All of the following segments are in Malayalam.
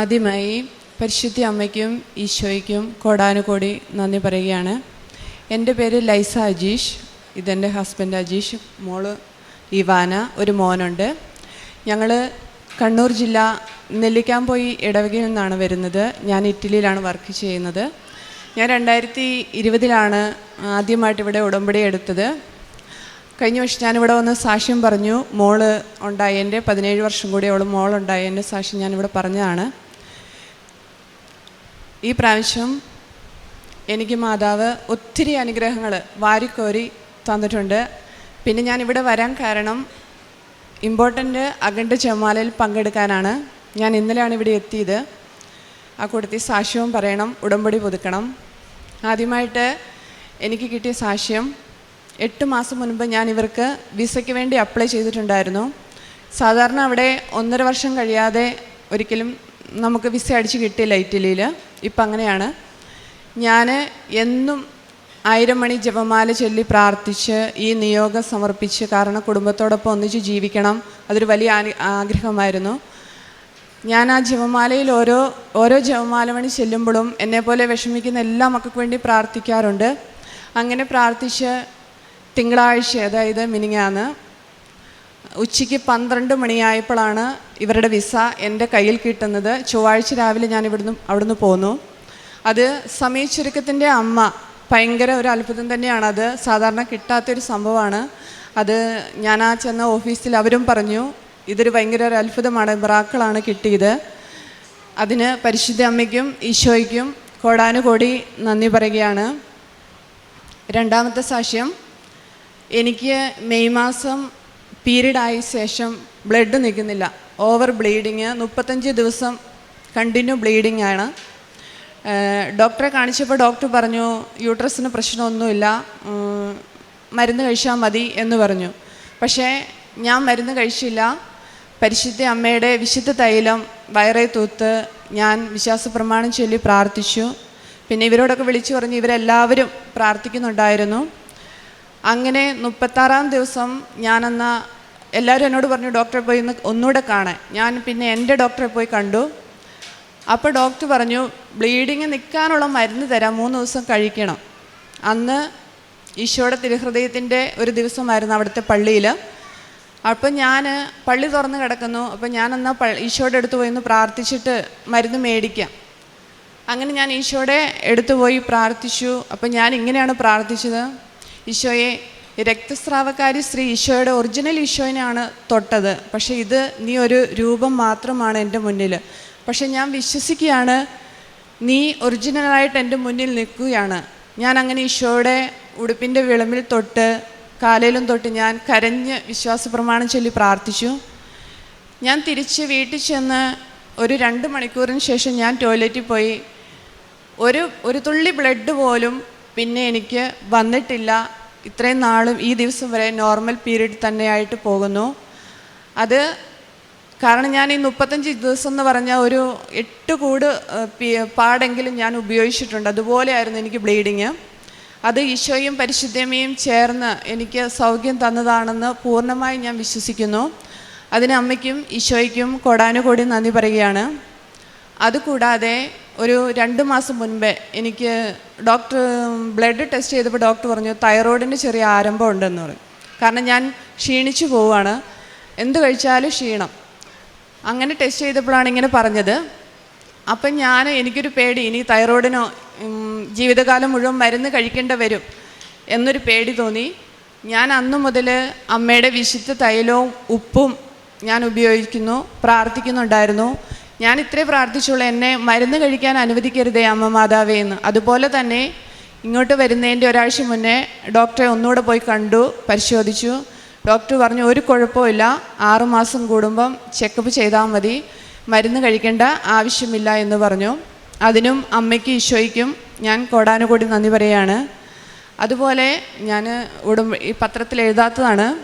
ആദ്യമായി പരിശുദ്ധി അമ്മയ്ക്കും ഈശോയ്ക്കും കോടാനുകോടി നന്ദി പറയുകയാണ്. എന്റെ പേര് ലൈസ അജീഷ്. ഇതെന്റെ ഹസ്ബൻഡ് അജീഷ്. മോൾ ഇവാന. ഒരു മോനുണ്ട്. ഞങ്ങൾ കണ്ണൂർ ജില്ല നെല്ലിക്കാൻ പോയി ഇടവകയിൽ നിന്നാണ് വരുന്നത്. ഞാൻ ഇറ്റലിയിലാണ് വർക്ക് ചെയ്യുന്നത്. ഞാൻ രണ്ടായിരത്തി ഇരുപതിലാണ് ആദ്യമായിട്ട് ഇവിടെ ഉടമ്പടി എടുത്തത്. കഴിഞ്ഞ വർഷം ഞാനിവിടെ വന്ന് സാക്ഷ്യം പറഞ്ഞു. മോൾ ഉണ്ടായതിന്റെ പതിനേഴ് വർഷം കൂടി അവൾ മോളുണ്ടായതിന്റെ സാക്ഷ്യം ഞാനിവിടെ പറഞ്ഞതാണ്. ഈ പ്രാവശ്യം എനിക്ക് മാതാവ് ഒത്തിരി അനുഗ്രഹങ്ങൾ വാരിക്കോരി തന്നിട്ടുണ്ട്. പിന്നെ ഞാൻ ഇവിടെ വരാൻ കാരണം ഇമ്പോർട്ടന്റ് അഖണ്ഡ ചെമ്മാലയിൽ പങ്കെടുക്കാനാണ്. ഞാൻ ഇന്നലെയാണ് ഇവിടെ എത്തിയത്. ആ കൂട്ടത്തിൽ സാക്ഷ്യവും പറയണം ഉടമ്പടി പുതുക്കണം. ആദ്യമായിട്ട് എനിക്ക് കിട്ടിയ സാക്ഷ്യം എട്ട് മാസം മുൻപ് ഞാൻ ഇവർക്ക് വിസയ്ക്ക് വേണ്ടി അപ്ലൈ ചെയ്തിട്ടുണ്ടായിരുന്നു. സാധാരണ അവിടെ ഒന്നര വർഷം കഴിയാതെ ഒരിക്കലും നമുക്ക് വിസ അടിച്ച് കിട്ടിയില്ല ഇറ്റലിയിൽ ഇപ്പം അങ്ങനെയാണ്. ഞാൻ എന്നും ആയിരം മണി ജപമാല ചൊല്ലി പ്രാർത്ഥിച്ച് ഈ നിയോഗം സമർപ്പിച്ച് കാരണം കുടുംബത്തോടൊപ്പം ഒന്നിച്ച് ജീവിക്കണം. അതൊരു വലിയ ആഗ്രഹമായിരുന്നു. ഞാൻ ആ ജപമാലയിൽ ഓരോ ഓരോ ജപമാല മണി ചെല്ലുമ്പോഴും എന്നെപ്പോലെ വിഷമിക്കുന്ന എല്ലാ മക്കൾക്ക് വേണ്ടി പ്രാർത്ഥിക്കാറുണ്ട്. അങ്ങനെ പ്രാർത്ഥിച്ച് തിങ്കളാഴ്ച അതായത് മിനിങ്ങാന്ന് ഉച്ചയ്ക്ക് പന്ത്രണ്ട് മണിയായപ്പോഴാണ് ഇവരുടെ വിസ എന്റെ കയ്യിൽ കിട്ടുന്നത്. ചൊവ്വാഴ്ച രാവിലെ ഞാൻ ഇവിടുന്ന് അവിടുന്ന് പോന്നു. അത് സമയച്ചുരുക്കത്തിന്റെ അമ്മ ഭയങ്കര ഒരു അത്ഭുതം തന്നെയാണ്. അത് സാധാരണ കിട്ടാത്തൊരു സംഭവമാണ്. അത് ഞാൻ ആ ചെന്ന ഓഫീസിൽ അവരും പറഞ്ഞു ഇതൊരു ഭയങ്കര ഒരു അത്ഭുതമാണ്. ബ്രാക്കളാണ് കിട്ടിയത്. അതിന് പരിശുദ്ധ അമ്മയ്ക്കും ഈശോയ്ക്കും കോടാനുകോടി നന്ദി പറയുകയാണ്. രണ്ടാമത്തെ സാക്ഷ്യം എനിക്ക് മെയ് മാസം പീരീഡ് ആയ ശേഷം ബ്ലഡ് നിൽക്കുന്നില്ല. Over bleeding. മുപ്പത്തഞ്ച് ദിവസം കണ്ടിന്യൂ ബ്ലീഡിങ് ആണ്. ഡോക്ടറെ കാണിച്ചപ്പോൾ ഡോക്ടർ പറഞ്ഞു യൂട്രസിന് പ്രശ്നമൊന്നുമില്ല. മരുന്ന് കഴിച്ചാൽ മതി എന്ന് പറഞ്ഞു. പക്ഷേ ഞാൻ മരുന്ന് കഴിച്ചില്ല. പരിശുദ്ധ അമ്മയുടെ വിശുദ്ധ തൈലം വയറേ തൂത്ത് ഞാൻ വിശ്വാസ പ്രമാണം ചൊല്ലി പ്രാർത്ഥിച്ചു. പിന്നെ ഇവരോടൊക്കെ വിളിച്ചു പറഞ്ഞ് ഇവരെല്ലാവരും പ്രാർത്ഥിക്കുന്നുണ്ടായിരുന്നു. അങ്ങനെ മുപ്പത്താറാം ദിവസം ഞാനെന്ന എല്ലാവരും എന്നോട് പറഞ്ഞു ഡോക്ടറെ പോയി ഒന്ന് ഒന്നുകൂടെ കാണാൻ. ഞാൻ പിന്നെ എന്റെ ഡോക്ടറെ പോയി കണ്ടു. അപ്പോൾ ഡോക്ടർ പറഞ്ഞു ബ്ലീഡിങ് നിൽക്കാനുള്ള മരുന്ന് തരാം മൂന്ന് ദിവസം കഴിക്കണം. അന്ന് ഈശോയുടെ തിരുഹൃദയത്തിന്റെ ഒരു ദിവസമായിരുന്നു അവിടുത്തെ പള്ളിയിൽ. അപ്പം ഞാൻ പള്ളി തുറന്ന് കിടക്കുന്നു. അപ്പം ഞാനെന്നാൽ പ ഈശോയുടെ അടുത്ത് പോയി ഒന്ന് പ്രാർത്ഥിച്ചിട്ട് മരുന്ന് മേടിക്കാം. അങ്ങനെ ഞാൻ ഈശോയുടെ എടുത്തു പോയി പ്രാർത്ഥിച്ചു. അപ്പം ഞാൻ ഇങ്ങനെയാണ് പ്രാർത്ഥിച്ചത്. ഈശോയെ രക്തസ്രാവക്കാരി സ്ത്രീ ഈശോയുടെ ഒറിജിനൽ ഈശോയിനാണ് തൊട്ടത്. പക്ഷേ ഇത് നീ ഒരു രൂപം മാത്രമാണ് എന്റെ മുന്നിൽ. പക്ഷെ ഞാൻ വിശ്വസിക്കുകയാണ് നീ ഒറിജിനലായിട്ട് എന്റെ മുന്നിൽ നിൽക്കുകയാണ്. ഞാൻ അങ്ങനെ ഈശോയുടെ ഉടുപ്പിന്റെ വിളമ്പിൽ തൊട്ട് കാലയിലും തൊട്ട് ഞാൻ കരഞ്ഞ് വിശ്വാസ പ്രമാണം ചൊല്ലി പ്രാർത്ഥിച്ചു. ഞാൻ തിരിച്ച് വീട്ടിൽ ചെന്ന് ഒരു രണ്ട് മണിക്കൂറിന് ശേഷം ഞാൻ ടോയ്ലറ്റിൽ പോയി. ഒരു ഒരു തുള്ളി ബ്ലഡ് പോലും പിന്നെ എനിക്ക് വന്നിട്ടില്ല. ഇത്രയും നാളും ഈ ദിവസം വരെ നോർമൽ പീരീഡ് തന്നെയായിട്ട് പോകുന്നു. അത് കാരണം ഞാൻ ഈ മുപ്പത്തഞ്ച് ദിവസം എന്ന് പറഞ്ഞ ഒരു എട്ട് കൂട് പാടെങ്കിലും ഞാൻ ഉപയോഗിച്ചിട്ടുണ്ട്. അതുപോലെയായിരുന്നു എനിക്ക് ബ്ലീഡിങ്. അത് ഈശോയും പരിശുദ്ധമയും ചേർന്ന് എനിക്ക് സൗഖ്യം തന്നതാണെന്ന് പൂർണമായി ഞാൻ വിശ്വസിക്കുന്നു. അതിന് അമ്മയ്ക്കും ഈശോയ്ക്കും കൊടാനുകൂടി നന്ദി പറയുകയാണ്. അതുകൂടാതെ ഒരു രണ്ട് മാസം മുൻപേ എനിക്ക് ഡോക്ടർ ബ്ലഡ് ടെസ്റ്റ് ചെയ്തപ്പോൾ ഡോക്ടർ പറഞ്ഞു തൈറോയിഡിന് ചെറിയ ആരംഭം ഉണ്ടെന്ന് പറഞ്ഞു. കാരണം ഞാൻ ക്ഷീണിച്ചു പോവുകയാണ് എന്ത് കഴിച്ചാലും ക്ഷീണം. അങ്ങനെ ടെസ്റ്റ് ചെയ്തപ്പോഴാണ് ഇങ്ങനെ പറഞ്ഞത്. അപ്പം ഞാൻ എനിക്കൊരു പേടി ഇനി തൈറോയിഡിനോ ജീവിതകാലം മുഴുവൻ മരുന്ന് കഴിക്കേണ്ട വരും. എന്നൊരു പേടി തോന്നി. ഞാൻ അന്നു മുതൽ അമ്മയുടെ വിശുദ്ധ തൈലവും ഉപ്പും ഞാൻ ഉപയോഗിക്കുന്നു പ്രാർത്ഥിക്കുന്നുണ്ടായിരുന്നു. ഞാൻ ഇത്രേ പ്രാർത്ഥിച്ചുള്ളൂ. എന്നെ മരുന്ന് കഴിക്കാൻ അനുവദിക്കരുതേ അമ്മ മാതാവേ എന്ന്. അതുപോലെ തന്നെ ഇങ്ങോട്ട് വരുന്നതിന്റെ ഒരാഴ്ച മുന്നേ ഡോക്ടറെ ഒന്നുകൂടെ പോയി കണ്ടു പരിശോധിച്ചു. ഡോക്ടർ പറഞ്ഞു ഒരു കുഴപ്പമില്ല ആറുമാസം കൂടുമ്പം ചെക്കപ്പ് ചെയ്താൽ മതി. മരുന്ന് കഴിക്കേണ്ട ആവശ്യമില്ല എന്ന് പറഞ്ഞു. അതിനും അമ്മയ്ക്ക് ഈശോയ്ക്കും ഞാൻ കോടാനുകൂടി നന്ദി പറയുകയാണ്. അതുപോലെ ഞാൻ ഉടമ്പ ഈ പത്രത്തിൽ എഴുതാത്തതാണ്.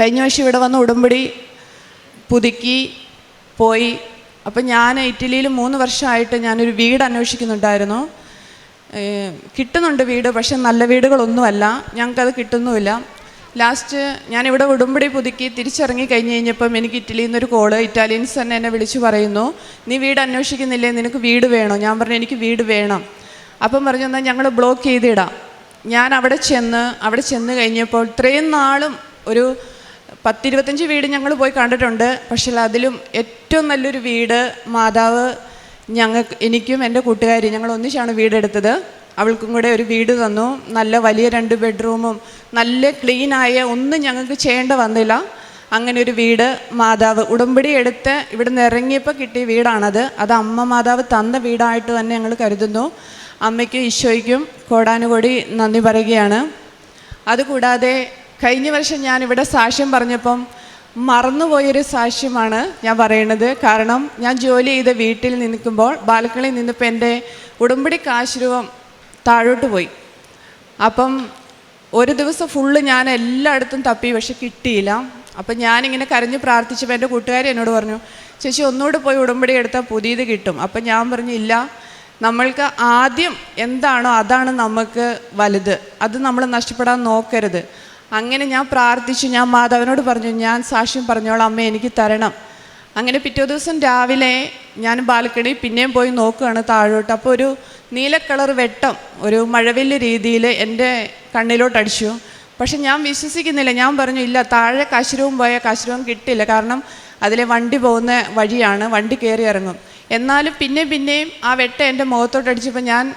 കഴിഞ്ഞ വർഷം ഇവിടെ വന്ന് ഉടമ്പടി പുതുക്കി പോയി. അപ്പം ഞാൻ ഇറ്റലിയിൽ മൂന്ന് വർഷമായിട്ട് ഞാനൊരു വീട് അന്വേഷിക്കുന്നുണ്ടായിരുന്നു. കിട്ടുന്നുണ്ട് വീട് പക്ഷെ നല്ല വീടുകളൊന്നുമല്ല. ഞങ്ങൾക്കത് കിട്ടുന്നുമില്ല. ലാസ്റ്റ് ഞാനിവിടെ ഉടുമ്പടി പുതുക്കി തിരിച്ചിറങ്ങി കഴിഞ്ഞ് കഴിഞ്ഞപ്പം എനിക്ക് ഇറ്റലിയിൽ നിന്നൊരു കോൾ ഇറ്റാലിയൻസ് തന്നെ എന്നെ വിളിച്ചു പറയുന്നു. നീ വീട് അന്വേഷിക്കുന്നില്ലേ? നിനക്ക് വീട് വേണോ? ഞാൻ പറഞ്ഞു എനിക്ക് വീട് വേണം. അപ്പം പറഞ്ഞു എന്നാൽ ഞങ്ങൾ ബ്ലോക്ക് ചെയ്തിടാം. ഞാൻ അവിടെ ചെന്ന് അവിടെ ചെന്ന് കഴിഞ്ഞപ്പോൾ ഇത്രയും നാളും ഒരു പത്തിരുപത്തഞ്ച് വീട് ഞങ്ങൾ പോയി കണ്ടിട്ടുണ്ട്. പക്ഷേ അതിലും ഏറ്റവും നല്ലൊരു വീട് മാതാവ് ഞങ്ങൾക്ക് എനിക്കും എന്റെ കൂട്ടുകാരി ഞങ്ങൾ ഒന്നിച്ചാണ് വീടെടുത്തത്. അവൾക്കും കൂടെ ഒരു വീട് തന്നു. നല്ല വലിയ രണ്ട് ബെഡ്റൂമും നല്ല ക്ലീനായ ഒന്നും ഞങ്ങൾക്ക് ചെയ്യേണ്ട വന്നില്ല. അങ്ങനെ ഒരു വീട് മാതാവ് ഉടമ്പടി എടുത്ത് ഇവിടുന്ന് ഇറങ്ങിയപ്പോൾ കിട്ടിയ വീടാണത്. അത് അമ്മ മാതാവ് തന്ന വീടായിട്ട് തന്നെ ഞങ്ങൾ കരുതുന്നു. അമ്മയ്ക്കും ഈശോയ്ക്കും കോടാനുകോടി നന്ദി പറയുകയാണ്. അതുകൂടാതെ കഴിഞ്ഞ വർഷം ഞാൻ ഇവിടെ സാക്ഷ്യം പറഞ്ഞപ്പം മറന്നുപോയൊരു സാക്ഷ്യമാണ് ഞാൻ പറയണത്. കാരണം ഞാൻ ജോലി ചെയ്ത വീട്ടിൽ നിൽക്കുമ്പോൾ ബാൽക്കണിയിൽ നിന്നിപ്പോൾ എന്റെ ഉടുമ്പടി കാശുരൂപം താഴോട്ട് പോയി. അപ്പം ഒരു ദിവസം ഫുള്ള് ഞാൻ എല്ലായിടത്തും തപ്പി പക്ഷെ കിട്ടിയില്ല. അപ്പം ഞാനിങ്ങനെ കരഞ്ഞു പ്രാർത്ഥിച്ചപ്പോൾ എന്റെ കൂട്ടുകാരി എന്നോട് പറഞ്ഞു ചേച്ചി ഒന്നുകൂടെ പോയി ഉടമ്പടി എടുത്താൽ പുതിയത് കിട്ടും. അപ്പം ഞാൻ പറഞ്ഞു ഇല്ല നമ്മൾക്ക് ആദ്യം എന്താണോ അതാണ് നമുക്ക് വലുത്. അത് നമ്മൾ നഷ്ടപ്പെടാൻ നോക്കരുത്. അങ്ങനെ ഞാൻ പ്രാർത്ഥിച്ചു. ഞാൻ മാതാവിനോട് പറഞ്ഞു ഞാൻ സാക്ഷ്യം പറഞ്ഞോളാം. അമ്മ എനിക്ക് തരണം. അങ്ങനെ പിറ്റേ ദിവസം രാവിലെ ഞാൻ ബാൽക്കണി പിന്നെയും പോയി നോക്കുകയാണ് താഴോട്ട്. അപ്പോൾ ഒരു നീല കളർ വെട്ടം ഒരു മഴവില്ല് രീതിയിൽ എന്റെ കണ്ണിലോട്ട് അടിച്ചു. പക്ഷെ ഞാൻ വിശ്വസിക്കുന്നില്ല. ഞാൻ പറഞ്ഞു ഇല്ല താഴെ കാശുരവും പോയ കാശുരവും കിട്ടില്ല. കാരണം അതിലെ വണ്ടി പോകുന്ന വഴിയാണ്. വണ്ടി കയറി ഇറങ്ങും. എന്നാലും പിന്നെ പിന്നെയും ആ വെട്ടം എന്റെ മുഖത്തോട്ട് അടിച്ചപ്പോൾ ഞാൻ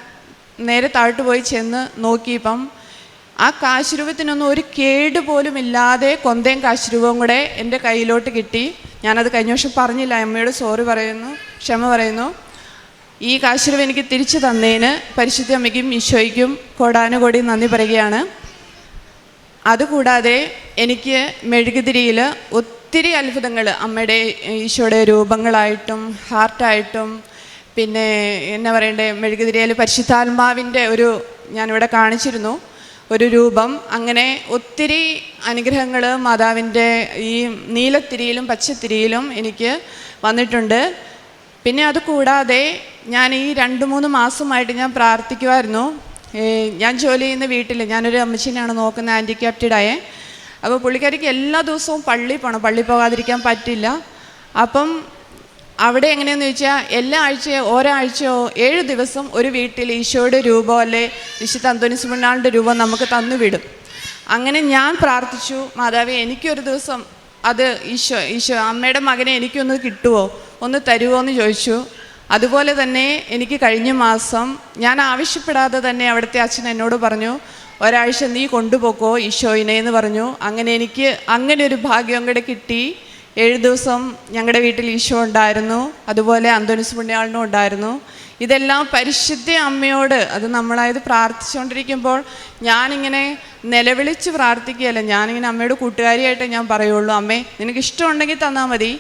നേരെ താഴോട്ട് പോയി ചെന്ന് നോക്കിയപ്പം ആ കാശുരൂപത്തിനൊന്നും ഒരു കേട് പോലും ഇല്ലാതെ കൊന്തയും കാശുരൂപവും കൂടെ എന്റെ കയ്യിലോട്ട് കിട്ടി. ഞാനത് കഴിഞ്ഞ വർഷം പറഞ്ഞില്ല. അമ്മയോട് സോറി പറയുന്നു ക്ഷമ പറയുന്നു. ഈ കാശുരൂപം എനിക്ക് തിരിച്ചു തന്നതിന് പരിശുദ്ധ അമ്മയ്ക്കും ഈശോയ്ക്കും കോടാനുകോടി നന്ദി പറയുകയാണ്. അതുകൂടാതെ എനിക്ക് മെഴുകുതിരിയിൽ ഒത്തിരി അത്ഭുതങ്ങൾ അമ്മയുടെ ഈശോയുടെ രൂപങ്ങളായിട്ടും ഹാർട്ടായിട്ടും പിന്നെ എന്നാ പറയണ്ടേ മെഴുകുതിരിയിൽ പരിശുദ്ധാത്മാവിന്റെ ഒരു ഞാനിവിടെ കാണിച്ചിരുന്നു. ഒരു രൂപം. അങ്ങനെ ഒത്തിരി അനുഗ്രഹങ്ങൾ മാതാവിന്റെ ഈ നീലത്തിരിയിലും പച്ചത്തിരിയിലും എനിക്ക് വന്നിട്ടുണ്ട്. പിന്നെ അതുകൂടാതെ ഞാൻ ഈ രണ്ട് മൂന്ന് മാസമായിട്ട് ഞാൻ പ്രാർത്ഥിക്കുമായിരുന്നു ഞാൻ ജോലി ചെയ്യുന്ന വീട്ടിൽ ഞാനൊരു അമ്മച്ചിനെയാണ് നോക്കുന്ന ഹാൻഡിക്യാപ്റ്റഡായ. അപ്പോൾ പുള്ളിക്കാരിക്ക് എല്ലാ ദിവസവും പള്ളി പോകണം പള്ളി പോകാതിരിക്കാൻ പറ്റില്ല. അപ്പം അവിടെ എങ്ങനെയാണെന്ന് ചോദിച്ചാൽ എല്ലാ ആഴ്ചയോ ഒരാഴ്ചയോ ഏഴ് ദിവസം ഒരു വീട്ടിൽ ഈശോയുടെ രൂപം അല്ലെ വിശുദ്ധ അന്തോണിസ് പുണ്ണാളിന്റെ രൂപം നമുക്ക് തന്നു വിടും അങ്ങനെ ഞാൻ പ്രാർത്ഥിച്ചു മാതാവേ എനിക്കൊരു ദിവസം അത് ഈശോ ഈശോ അമ്മയുടെ മകനെ എനിക്കൊന്ന് കിട്ടുമോ ഒന്ന് തരുമോ എന്ന് ചോദിച്ചു. അതുപോലെ തന്നെ എനിക്ക് കഴിഞ്ഞ മാസം ഞാൻ ആവശ്യപ്പെടാതെ തന്നെ അവിടുത്തെ അച്ഛൻ എന്നോട് പറഞ്ഞു ഒരാഴ്ച നീ കൊണ്ടുപോക്കോ ഈശോയിനെ എന്ന് പറഞ്ഞു. അങ്ങനെ എനിക്ക് അങ്ങനെ ഒരു ഭാഗ്യം കൂടെ കിട്ടി. ഏഴ് ദിവസം ഞങ്ങളുടെ വീട്ടിൽ ഈശോ ഉണ്ടായിരുന്നു. അതുപോലെ അന്തോനിസ് പുണ്യാളിനും ഉണ്ടായിരുന്നു. ഇതെല്ലാം പരിശുദ്ധ അമ്മയോട് അത് നമ്മളായത് പ്രാർത്ഥിച്ചുകൊണ്ടിരിക്കുമ്പോൾ ഞാനിങ്ങനെ നിലവിളിച്ച് പ്രാർത്ഥിക്കുകയല്ല ഞാനിങ്ങനെ അമ്മയുടെ കൂട്ടുകാരിയായിട്ട് ഞാൻ പറയുള്ളൂ അമ്മേ നിനക്ക് ഇഷ്ടമുണ്ടെങ്കിൽ തന്നാൽ മതി.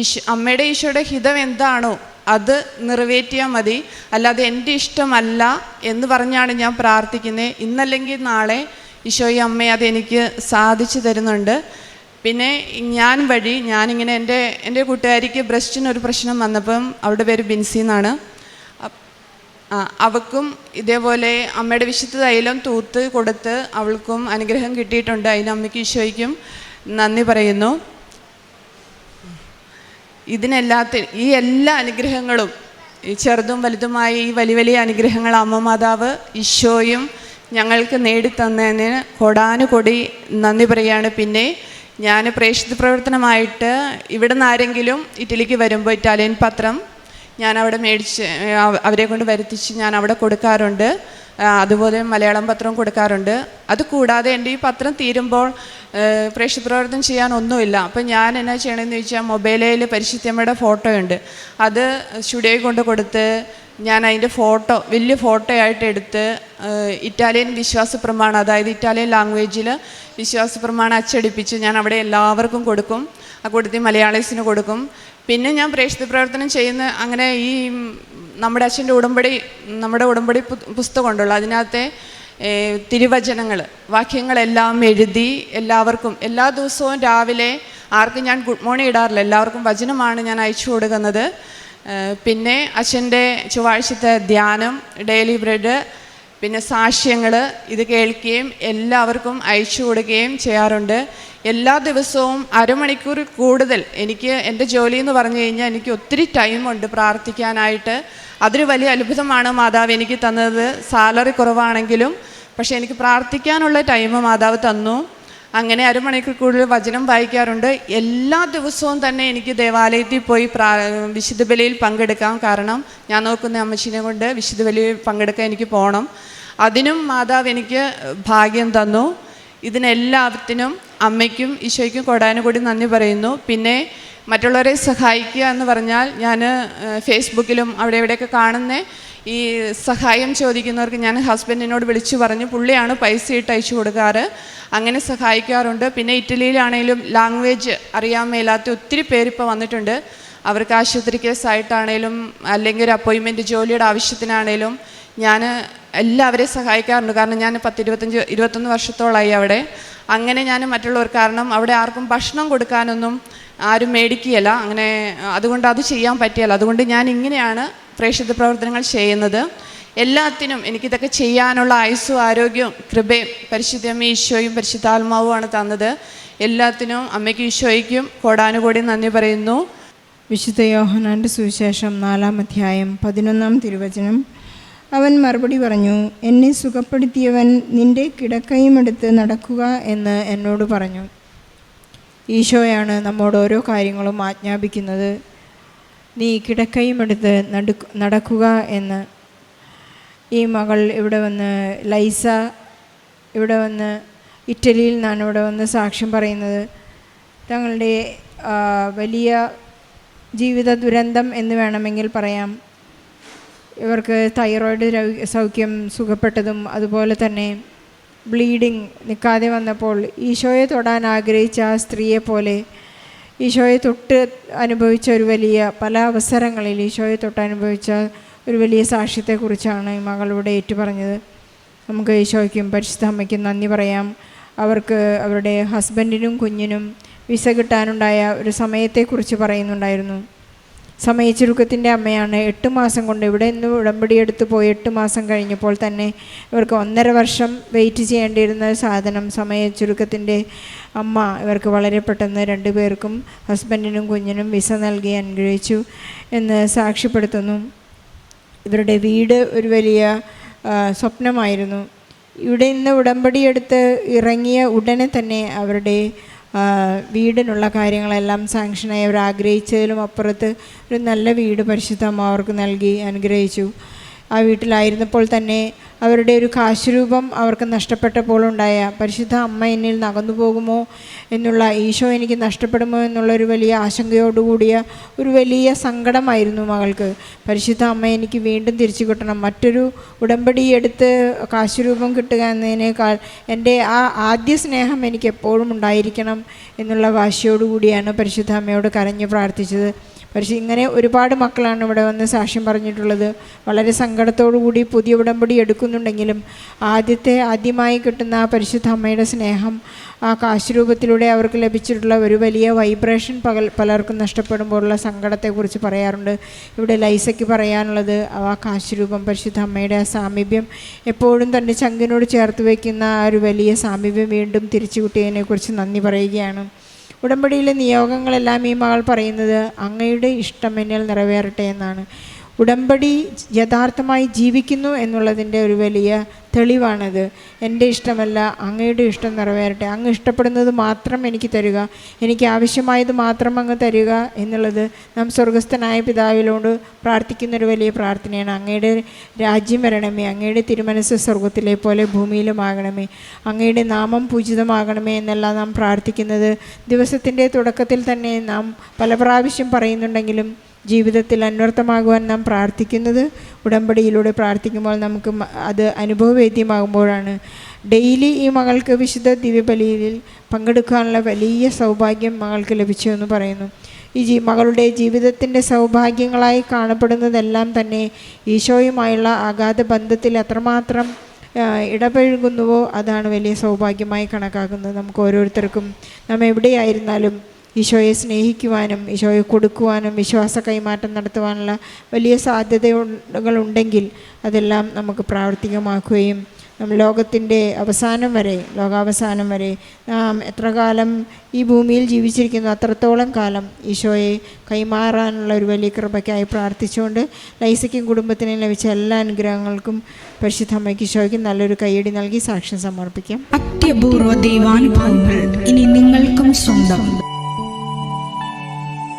ഈശോ അമ്മയുടെ ഈശോയുടെ ഹിതം എന്താണോ അത് നിറവേറ്റിയാൽ മതി. അല്ലാതെ എന്റെ ഇഷ്ടമല്ല എന്ന് പറഞ്ഞാണ് ഞാൻ പ്രാർത്ഥിക്കുന്നത് ഇന്നല്ലെങ്കിൽ നാളെ ഈശോയും അമ്മയെ അതെനിക്ക് സാധിച്ചു തരുന്നുണ്ട്. പിന്നെ ഞാൻ വഴി ഞാനിങ്ങനെ എന്റെ എന്റെ കൂട്ടുകാരിക്ക് ബ്രസ്റ്റിന് ഒരു പ്രശ്നം വന്നപ്പം അവളുടെ പേര് ബിൻസി എന്നാണ്. അവൾക്കും ഇതേപോലെ അമ്മയുടെ വിശുദ്ധ തൈലം തൂത്ത് കൊടുത്ത് അവൾക്കും അനുഗ്രഹം കിട്ടിയിട്ടുണ്ട്. അതിന് അമ്മയ്ക്ക് ഈശോയ്ക്കും നന്ദി പറയുന്നു. ഇതിനെല്ലാത്ത ഈ എല്ലാ അനുഗ്രഹങ്ങളും ഈ ചെറുതും വലുതുമായ ഈ വലിയ വലിയ അനുഗ്രഹങ്ങൾ അമ്മ മാതാവ് ഈശോയും ഞങ്ങൾക്ക് നേടിത്തന്നതിന് കൊടാനുകൊടി നന്ദി പറയുകയാണ്. പിന്നെ ഞാൻ പ്രേക്ഷിത പ്രവർത്തനമായിട്ട് ഇവിടെ നിന്ന് ആരെങ്കിലും ഇറ്റലിക്ക് വരുമ്പോൾ ഇറ്റാലിയൻ പത്രം ഞാൻ അവിടെ മേടിച്ച് അവരെ കൊണ്ട് വരുത്തിച്ച് ഞാൻ അവിടെ കൊടുക്കാറുണ്ട്. അതുപോലെ മലയാളം പത്രം കൊടുക്കാറുണ്ട്. അത് കൂടാതെ എന്റെ ഈ പത്രം തീരുമ്പോൾ പ്രവർത്തനം ചെയ്യാൻ ഒന്നുമില്ല. അപ്പം ഞാൻ എന്നാ ചെയ്യണമെന്ന് ചോദിച്ചാൽ മൊബൈലിൽ പരിശുദ്ധമ്മയുടെ ഫോട്ടോ ഉണ്ട് അത് സ്റ്റുഡിയോയിൽ കൊണ്ട് കൊടുത്ത് ഞാൻ അതിന്റെ ഫോട്ടോ വലിയ ഫോട്ടോ ആയിട്ട് എടുത്ത് ഇറ്റാലിയൻ വിശ്വാസ പ്രമാണം അതായത് ഇറ്റാലിയൻ ലാംഗ്വേജിൽ വിശ്വാസ പ്രമാണം അച്ചടിപ്പിച്ച് ഞാൻ അവിടെ എല്ലാവർക്കും കൊടുക്കും. ആ കൊടുത്തി മലയാളീസിന് കൊടുക്കും. പിന്നെ ഞാൻ പ്രേക്ഷിത പ്രവർത്തനം ചെയ്യുന്ന അങ്ങനെ ഈ നമ്മുടെ അച്ഛന്റെ ഉടമ്പടി നമ്മുടെ ഉടമ്പടി പുസ്തകമുണ്ടല്ലോ അതിനകത്തെ തിരുവചനങ്ങൾ വാക്യങ്ങളെല്ലാം എഴുതി എല്ലാവർക്കും എല്ലാ ദിവസവും രാവിലെ ആർക്കും ഞാൻ ഗുഡ് മോർണിംഗ് ഇടാറില്ല എല്ലാവർക്കും വചനമാണ് ഞാൻ അയച്ചു കൊടുക്കുന്നത്. പിന്നെ അച്ഛന്റെ ചൊവ്വാഴ്ചത്തെ ധ്യാനം ഡെയിലി ബ്രെഡ് പിന്നെ സാക്ഷ്യങ്ങൾ ഇത് കേൾക്കുകയും എല്ലാവർക്കും അയച്ചു കൊടുക്കുകയും ചെയ്യാറുണ്ട്. എല്ലാ ദിവസവും അരമണിക്കൂർ കൂടുതൽ എനിക്ക് എന്റെ ജോലി എന്ന് പറഞ്ഞു കഴിഞ്ഞാൽ എനിക്ക് ഒത്തിരി ടൈമുണ്ട് പ്രാർത്ഥിക്കാനായിട്ട്. അതൊരു വലിയ അത്ഭുതമാണ് മാതാവ് എനിക്ക് തന്നത്. സാലറി കുറവാണെങ്കിലും പക്ഷേ എനിക്ക് പ്രാർത്ഥിക്കാനുള്ള ടൈം മാതാവ് തന്നു. അങ്ങനെ അരമണിക്കൂർ കൂടുതൽ വചനം വായിക്കാറുണ്ട്. എല്ലാ ദിവസവും തന്നെ എനിക്ക് ദേവാലയത്തിൽ പോയി പ്രാ വിശുദ്ധ ബലിയിൽ പങ്കെടുക്കാം. കാരണം ഞാൻ നോക്കുന്ന അമ്മച്ചിനെ കൊണ്ട് വിശുദ്ധ ബലിയിൽ പങ്കെടുക്കാൻ എനിക്ക് പോകണം അതിനും മാതാവ് എനിക്ക് ഭാഗ്യം തന്നു. ഇതിനെല്ലാത്തിനും അമ്മയ്ക്കും ഈശോയ്ക്കും കൊടാനുകൂടി നന്ദി പറയുന്നു. പിന്നെ മറ്റുള്ളവരെ സഹായിക്കുക എന്ന് പറഞ്ഞാൽ ഞാൻ ഫേസ്ബുക്കിലും അവിടെ ഇവിടെയൊക്കെ കാണുന്ന ഈ സഹായം ചോദിക്കുന്നവർക്ക് ഞാൻ ഹസ്ബൻഡിനോട് വിളിച്ചു പറഞ്ഞു പുള്ളിയാണ് പൈസ ഇട്ട് അയച്ചു കൊടുക്കാറ്. അങ്ങനെ സഹായിക്കാറുണ്ട്. പിന്നെ ഇറ്റലിയിലാണെങ്കിലും ലാംഗ്വേജ് അറിയാൻ മേലാത്ത ഒത്തിരി പേരിപ്പോൾ വന്നിട്ടുണ്ട്. അവർക്ക് ആശുപത്രി കേസായിട്ടാണേലും അല്ലെങ്കിൽ ഒരു അപ്പോയിൻമെന്റ് ജോലിയുടെ ആവശ്യത്തിനാണേലും ഞാൻ എല്ലാവരെയും സഹായിക്കാറുണ്ട്. കാരണം ഞാൻ പത്ത് ഇരുപത്തഞ്ച് ഇരുപത്തൊന്ന് വർഷത്തോളമായി അവിടെ. അങ്ങനെ ഞാൻ മറ്റുള്ളവർ കാരണം അവിടെ ആർക്കും ഭക്ഷണം കൊടുക്കാനൊന്നും ആരും മേടിക്കുകയില്ല. അങ്ങനെ അതുകൊണ്ട് അത് ചെയ്യാൻ പറ്റിയല്ല. അതുകൊണ്ട് ഞാൻ ഇങ്ങനെയാണ് പ്രേക്ഷിത പ്രവർത്തനങ്ങൾ ചെയ്യുന്നത്. എല്ലാത്തിനും എനിക്കിതൊക്കെ ചെയ്യാനുള്ള ആയുസ്സും ആരോഗ്യവും കൃപയും പരിശുദ്ധമ്മ ഈശോയും പരിശുദ്ധാത്മാവുമാണ് തന്നത്. എല്ലാത്തിനും അമ്മയ്ക്ക് ഈശോയ്ക്കും കോടാനുകൂടി നന്ദി പറയുന്നു. വിശുദ്ധ യോഹനാന്റെ സുവിശേഷം നാലാം അധ്യായം പതിനൊന്നാം തിരുവചനം. അവൻ മറുപടി പറഞ്ഞു എന്നെ സുഖപ്പെടുത്തിയവൻ നിന്റെ കിടക്കയും എടുത്ത് നടക്കുക എന്ന് എന്നോട് പറഞ്ഞു. ഈശോയാണ് നമ്മോട് ഓരോ കാര്യങ്ങളും ആജ്ഞാപിക്കുന്നത്. നീ കിടക്കയുമെടുത്ത് നടു നടക്കുക എന്ന്. ഈ മകൾ ഇവിടെ വന്ന് ലൈസ ഇവിടെ വന്ന് ഇറ്റലിയിൽ നിന്നാണ് ഇവിടെ വന്ന് സാക്ഷ്യം പറയുന്നത്. തങ്ങളുടെ വലിയ ജീവിത ദുരന്തം എന്ന് വേണമെങ്കിൽ പറയാം. ഇവർക്ക് തൈറോയിഡ് സൗഖ്യം സുഖപ്പെട്ടതും അതുപോലെ തന്നെ ബ്ലീഡിങ് നിൽക്കാതെ വന്നപ്പോൾ ഈശോയെ തൊടാൻ ആഗ്രഹിച്ച ആ സ്ത്രീയെ പോലെ ഈശോയെ തൊട്ട് അനുഭവിച്ച ഒരു വലിയ പല അവസരങ്ങളിൽ ഈശോയെ തൊട്ട് അനുഭവിച്ച ഒരു വലിയ സാക്ഷ്യത്തെക്കുറിച്ചാണ് ഈ മകളിവിടെ ഏറ്റുപറഞ്ഞത്. നമുക്ക് ഈശോയ്ക്കും പരിശുദ്ധ അമ്മയ്ക്കും നന്ദി പറയാം. അവർക്ക് അവരുടെ ഹസ്ബൻഡിനും കുഞ്ഞിനും വിസ കിട്ടാനുണ്ടായ ഒരു സമയത്തെക്കുറിച്ച് പറയുന്നുണ്ടായിരുന്നു. സമയച്ചുരുക്കത്തിന്റെ അമ്മയാണ്. എട്ട് മാസം കൊണ്ട് ഇവിടെ നിന്ന് ഉടമ്പടി എടുത്ത് പോയി എട്ട് മാസം കഴിഞ്ഞപ്പോൾ തന്നെ ഇവർക്ക് ഒന്നര വർഷം വെയിറ്റ് ചെയ്യേണ്ടിയിരുന്ന സാധനം സമയച്ചുരുക്കത്തിന്റെ അമ്മ ഇവർക്ക് വളരെ പെട്ടെന്ന് രണ്ടു പേർക്കും ഹസ്ബൻഡിനും കുഞ്ഞിനും വിസ നൽകി അനുഗ്രഹിച്ചു എന്ന് സാക്ഷ്യപ്പെടുത്തുന്നു. ഇവരുടെ വീട് ഒരു വലിയ സ്വപ്നമായിരുന്നു. ഇവിടെ നിന്ന് ഉടമ്പടിയെടുത്ത് ഇറങ്ങിയ ഉടനെ തന്നെ അവരുടെ വീടിനുള്ള കാര്യങ്ങളെല്ലാം സാങ്ഷനായി അവർ ആഗ്രഹിച്ചതിലും അപ്പുറത്ത് ഒരു നല്ല വീട് പരിശുദ്ധമ്മ അവർക്ക് നൽകി അനുഗ്രഹിച്ചു. ആ വീട്ടിലായിരുന്നപ്പോൾ തന്നെ അവരുടെ ഒരു കാശുരൂപം അവർക്ക് നഷ്ടപ്പെട്ടപ്പോൾ ഉണ്ടായ പരിശുദ്ധ അമ്മ എന്നിൽ നകന്നു പോകുമോ എന്നുള്ള ഈശോ എനിക്ക് നഷ്ടപ്പെടുമോ എന്നുള്ള ഒരു വലിയ ആശങ്കയോടുകൂടിയ ഒരു വലിയ സങ്കടമായിരുന്നു മകൾക്ക്. പരിശുദ്ധ അമ്മ എനിക്ക് വീണ്ടും തിരിച്ചു കിട്ടണം. മറ്റൊരു ഉടമ്പടി എടുത്ത് കാശുരൂപം കിട്ടുക എന്നതിനേക്കാൾ എന്റെ ആ ആദ്യ സ്നേഹം എനിക്ക് എപ്പോഴും ഉണ്ടായിരിക്കണം എന്നുള്ള വാശിയോടുകൂടിയാണ് പരിശുദ്ധ അമ്മയോട് കരഞ്ഞു പ്രാർത്ഥിച്ചത്. പക്ഷേ ഇങ്ങനെ ഒരുപാട് മക്കളാണ് ഇവിടെ വന്ന് സാക്ഷ്യം പറഞ്ഞിട്ടുള്ളത്. വളരെ കൂടി പുതിയ ഉടമ്പടി എടുക്കുന്നുണ്ടെങ്കിലും ആദ്യത്തെ ആദ്യമായി കിട്ടുന്ന ആ പരിശുദ്ധ അമ്മയുടെ സ്നേഹം ആ കാശുരൂപത്തിലൂടെ അവർക്ക് ലഭിച്ചിട്ടുള്ള ഒരു വലിയ വൈബ്രേഷൻ പകൽ പലർക്കും നഷ്ടപ്പെടുമ്പോഴുള്ള സങ്കടത്തെക്കുറിച്ച് പറയാറുണ്ട്. ഇവിടെ ലൈസയ്ക്ക് പറയാനുള്ളത് ആ കാശുരൂപം പരിശുദ്ധ അമ്മയുടെ ആ സാമീപ്യം എപ്പോഴും തന്റെ ചങ്കിനോട് ചേർത്ത് വയ്ക്കുന്ന ആ ഒരു വലിയ സാമീപ്യം വീണ്ടും തിരിച്ചു കിട്ടിയതിനെക്കുറിച്ച് നന്ദി പറയുകയാണ്. ഉടമ്പടിയിലെ നിയോഗങ്ങളെല്ലാം ഈ മകൾ പറയുന്നത് അങ്ങയുടെ ഇഷ്ടം എന്നിൽ നിറവേറട്ടെ എന്നാണ്. ഉടമ്പടി യഥാർത്ഥമായി ജീവിക്കുന്നു എന്നുള്ളതിന്റെ ഒരു വലിയ തെളിവാണത്. എന്റെ ഇഷ്ടമല്ല അങ്ങയുടെ ഇഷ്ടം നിറവേറട്ടെ അങ്ങ് ഇഷ്ടപ്പെടുന്നത് മാത്രം എനിക്ക് തരിക എനിക്ക് ആവശ്യമായത് മാത്രം അങ്ങ് തരിക എന്നുള്ളത് നാം സ്വർഗസ്ഥനായ പിതാവിലോട് പ്രാർത്ഥിക്കുന്നൊരു വലിയ പ്രാർത്ഥനയാണ്. അങ്ങയുടെ രാജ്യം വരണമേ അങ്ങയുടെ തിരുമനസ് സ്വർഗത്തിലെ പോലെ ഭൂമിയിലുമാകണമേ അങ്ങയുടെ നാമം പൂജിതമാകണമേ എന്നെല്ലാം നാം പ്രാർത്ഥിക്കുന്നത്. ദിവസത്തിന്റെ തുടക്കത്തിൽ തന്നെ നാം പല പ്രാവശ്യം പറയുന്നുണ്ടെങ്കിലും ജീവിതത്തിൽ അന്വർത്ഥമാകുവാൻ നാം പ്രാർത്ഥിക്കുന്നത്. ഉടമ്പടിയിലൂടെ പ്രാർത്ഥിക്കുമ്പോൾ നമുക്ക് അത് അനുഭവവേദ്യമാകുമ്പോഴാണ്. ഡെയിലി ഈ മകൾക്ക് വിശുദ്ധ ദിവ്യബലിയിൽ പങ്കെടുക്കാനുള്ള വലിയ സൗഭാഗ്യം മകൾക്ക് ലഭിച്ചു എന്ന് പറയുന്നു. ഈ ജീ മകളുടെ ജീവിതത്തിന്റെ സൗഭാഗ്യങ്ങളായി കാണപ്പെടുന്നതെല്ലാം തന്നെ ഈശോയുമായുള്ള അഗാധ ബന്ധത്തിൽ എത്രമാത്രം ഇടപഴകുന്നുവോ അതാണ് വലിയ സൗഭാഗ്യമായി കണക്കാക്കുന്നത്. നമുക്ക് ഓരോരുത്തർക്കും നാം എവിടെയായിരുന്നാലും ഈശോയെ സ്നേഹിക്കുവാനും ഈശോയെ കൊടുക്കുവാനും വിശ്വാസ കൈമാറ്റം നടത്തുവാനുള്ള വലിയ സാധ്യതകളുണ്ടെങ്കിൽ അതെല്ലാം നമുക്ക് പ്രാവർത്തികമാക്കുകയും ലോകത്തിന്റെ അവസാനം വരെ ലോകാവസാനം വരെ നാം എത്ര കാലം ഈ ഭൂമിയിൽ ജീവിച്ചിരിക്കുന്നു അത്രത്തോളം കാലം ഈശോയെ കൈമാറാനുള്ള ഒരു വലിയ കൃപയ്ക്കായി പ്രാർത്ഥിച്ചുകൊണ്ട് ലൈസയ്ക്കും കുടുംബത്തിനും ലഭിച്ച എല്ലാ അനുഗ്രഹങ്ങൾക്കും പരിശുദ്ധമ്മയ്ക്ക് ഈശോയ്ക്കും നല്ലൊരു കൈയടി നൽകി സാക്ഷ്യം സമർപ്പിക്കാം. അത്യപൂർവ ദൈവാനുഭവങ്ങൾ ഇനി നിങ്ങൾക്കും സ്വന്തം.